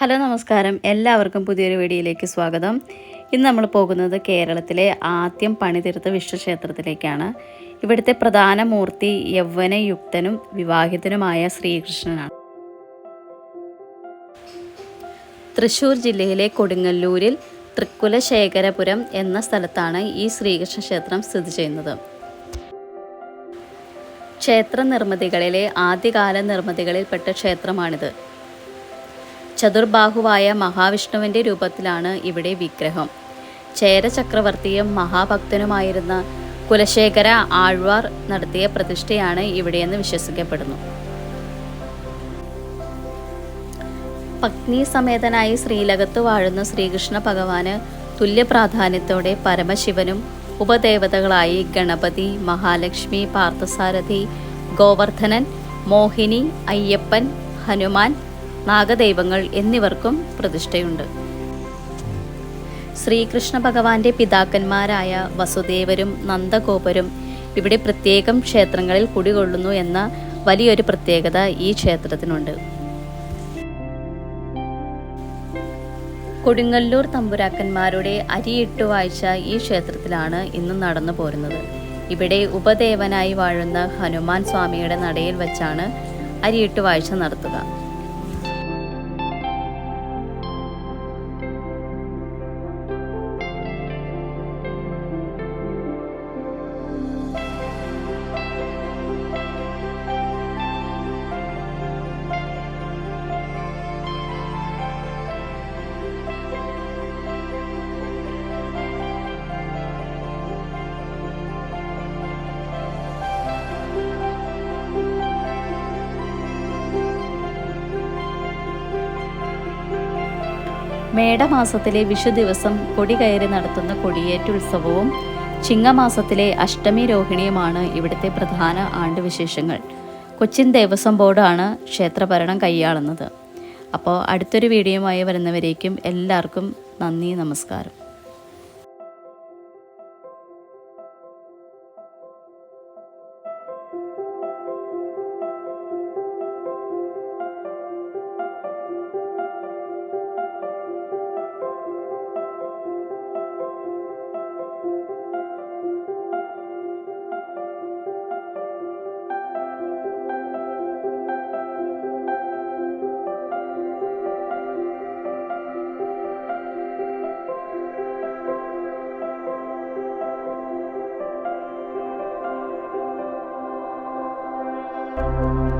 Hello നമസ്കാരം. എല്ലാവർക്കും പുതിയൊരു വീഡിയോയിലേക്ക് സ്വാഗതം. ഇന്ന് നമ്മൾ പോകുന്നത് കേരളത്തിലെ ആദ്യം പണിതീർത്ത വിഷ്ണുക്ഷേത്രത്തിലേക്കാണ് ഇവിടുത്തെ പ്രധാന മൂർത്തി യൗവനയുക്തനും വിവാഹിതനുമായ ശ്രീകൃഷ്ണനാണ്. തൃശ്ശൂർ ജില്ലയിലെ കൊടുങ്ങല്ലൂരിൽ തൃക്കുലശേഖരപുരം എന്ന സ്ഥലത്താണ് ഈ ശ്രീകൃഷ്ണ ക്ഷേത്രം സ്ഥിതി ചെയ്യുന്നത്. ക്ഷേത്ര നിർമ്മിതികളിലെ ആദ്യകാല നിർമ്മിതികളിൽപ്പെട്ട ക്ഷേത്രമാണിത്. ചതുർബാഹുവായ മഹാവിഷ്ണുവിന്റെ രൂപത്തിലാണ് ഇവിടെ വിഗ്രഹം. ചേര ചക്രവർത്തിയും മഹാഭക്തനുമായിരുന്ന കുലശേഖര ആഴ്വാർ നടത്തിയ പ്രതിഷ്ഠയാണ് ഇവിടെയെന്ന് വിശ്വസിക്കപ്പെടുന്നു. പത്നി സമേതനായി ശ്രീലകത്ത് വാഴുന്ന ശ്രീകൃഷ്ണ ഭഗവാന് തുല്യ പ്രാധാന്യത്തോടെ പരമശിവനും ഉപദേവതകളായി ഗണപതി മഹാലക്ഷ്മി പാർത്ഥസാരഥി ഗോവർദ്ധനൻ മോഹിനി അയ്യപ്പൻ ഹനുമാൻ നാഗദൈവങ്ങൾ എന്നിവർക്കും പ്രതിഷ്ഠയുണ്ട്. ശ്രീകൃഷ്ണ ഭഗവാന്റെ പിതാക്കന്മാരായ വസുദേവരും നന്ദഗോപരും ഇവിടെ പ്രത്യേകം ക്ഷേത്രങ്ങളിൽ കുടികൊള്ളുന്നു എന്ന വലിയൊരു പ്രത്യേകത ഈ ക്ഷേത്രത്തിനുണ്ട്. കൊടുങ്ങല്ലൂർ തമ്പുരാക്കന്മാരുടെ അരിയിട്ടു വാഴ്ച ഈ ക്ഷേത്രത്തിലാണ് ഇന്ന് നടന്നു പോരുന്നത്. ഇവിടെ ഉപദേവനായി വാഴുന്ന ഹനുമാൻ സ്വാമിയുടെ നടയിൽ വെച്ചാണ് അരിയിട്ടു വാഴ്ച നടത്തുക. മേടമാസത്തിലെ വിഷു ദിവസം കൊടി കയറി നടത്തുന്ന കൊടിയേറ്റ് ഉത്സവവും ചിങ്ങമാസത്തിലെ അഷ്ടമി രോഹിണിയുമാണ് ഇവിടുത്തെ പ്രധാന ആണ്ടുവിശേഷങ്ങൾ. കൊച്ചിൻ ദേവസ്വം ബോർഡാണ് ക്ഷേത്രഭരണം കൈയാളുന്നത്. അപ്പോൾ അടുത്തൊരു വീഡിയോയുമായി വരുന്നവരേക്കും എല്ലാവർക്കും നന്ദി നമസ്കാരം. Música